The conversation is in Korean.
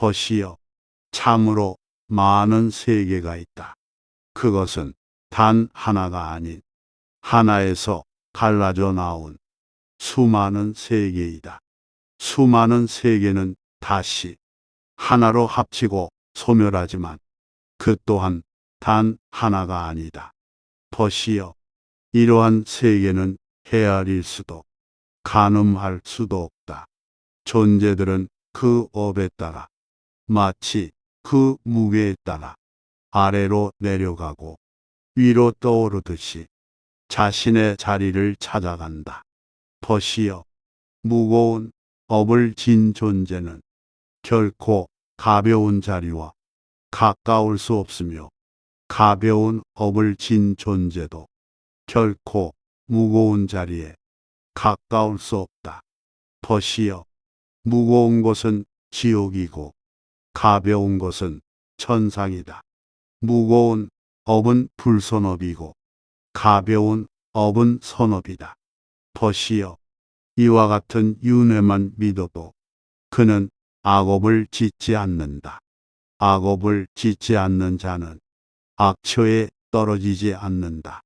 벗이여 참으로 많은 세계가 있다. 그것은 단 하나가 아닌 하나에서 갈라져 나온 수많은 세계이다. 수많은 세계는 다시 하나로 합치고 소멸하지만 그 또한 단 하나가 아니다. 벗이여 이러한 세계는 헤아릴 수도 가늠할 수도 없다. 존재들은 그 업에 따라 마치 그 무게에 따라 아래로 내려가고 위로 떠오르듯이 자신의 자리를 찾아간다. 벗이여 무거운 업을 진 존재는 결코 가벼운 자리와 가까울 수 없으며 가벼운 업을 진 존재도 결코 무거운 자리에 가까울 수 없다. 벗이여 무거운 것은 지옥이고 가벼운 것은 천상이다. 무거운 업은 불선업이고 가벼운 업은 선업이다. 벗이여 이와 같은 윤회만 믿어도 그는 악업을 짓지 않는다. 악업을 짓지 않는 자는 악처에 떨어지지 않는다.